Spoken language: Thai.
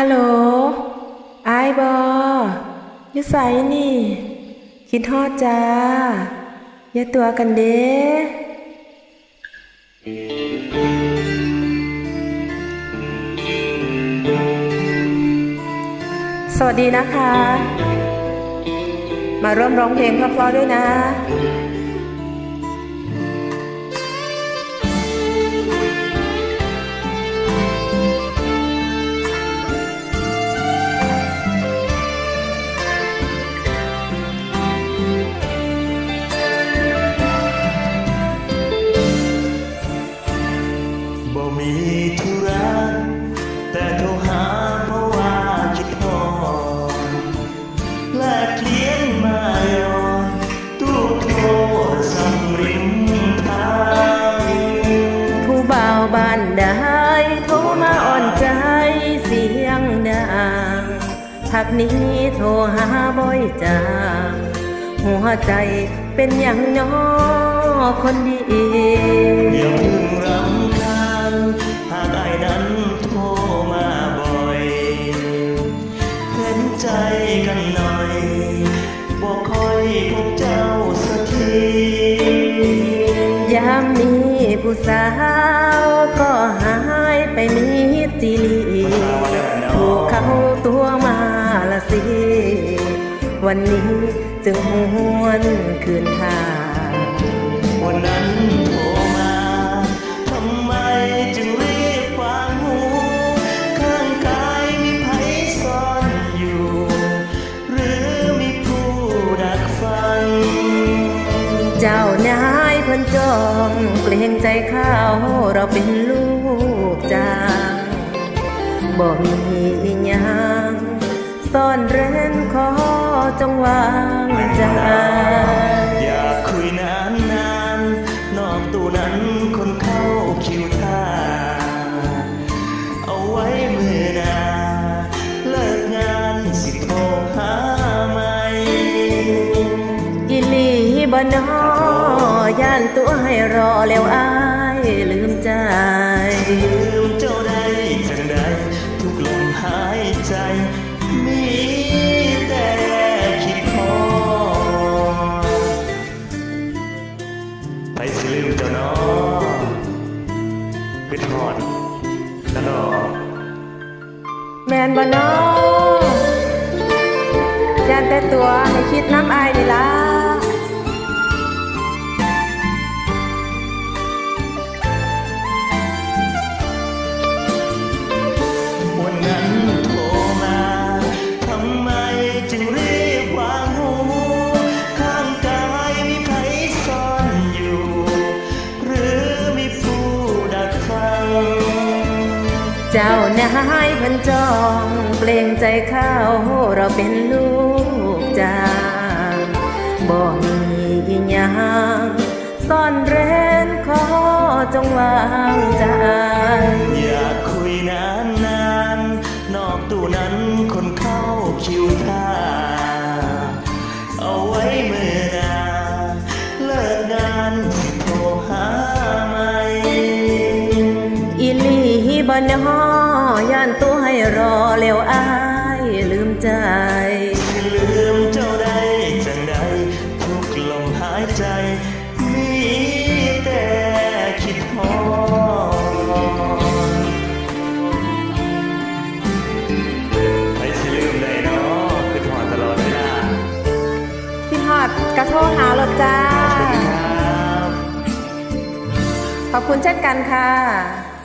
ฮัลโหลไอ้ายบอยู่ไสนี่ คิดฮอดจ้า อย่าตัวกันเด้สวัสดีนะคะ มาร่วมร้องเพลงเพราะๆด้วยนะ พักนี้โทรหาบ่อยจังหัวใจเป็นอย่างน้อคนดีอย่าเพิ่งรำคาญหากไอ้นั้นโทรมาบ่อยเห็นใจกันหน่อยบ่ค่อยพบเจ้าสักทียามมีผู้สาวก็หายไปมีจิลีถูกเขาตัวมา ละสิ วันนี้จึงหวนคืนทางวันนั้นโทรมาทำไมจึงรีบวางหูข้างกายมีไผซ่อนอยู่ หรือมีผู้ดักฟัง เจ้านายเพิ่นจองเกรงใจข้าวเราเป็นลูกจางบ่มีอิหยัง ซ่อนเร้นขอจงวางใจอยากคุยนานนานๆนอกตู้นั้นคนเข้าคิวท่าเอาไว้มือหนาเลิกงานสิโทรหาไหมกิลีบ่นอย่านตัวให้รอแล้วอายลืมใจลืมเจ้าได้จังใดทุกลมหายใจ มีแต่คิดพอไปสิลืมเจ้าน้อคิดทอดแล้วหรอแมนบ่นอย่านแต่ตัวให้คิดน้ำอายนี่ล่ะ เจ้านายพิ่นจองเกรงใจเข้าเราเป็นลูกจ้างบ่มีอิหยังซ่อนเร้นขอจงวางใจอยากคุยนานนานๆนอกตู้นั้นคนเข้าคิวท่าเอาไว้เมื่อนาเลิกงานสิโทรหา บ่นอย่านตัวให้รอแล้วอายลืมใจ ลืมเจ้าได้จังใดทุกลมหายใจ มีแต่คิดฮอดไปสิลืมได้เนาะคือถอดตลอดเวลาพี่ฮอดกระโทรหารถจ้า ขอบคุณเช่นกันค่ะ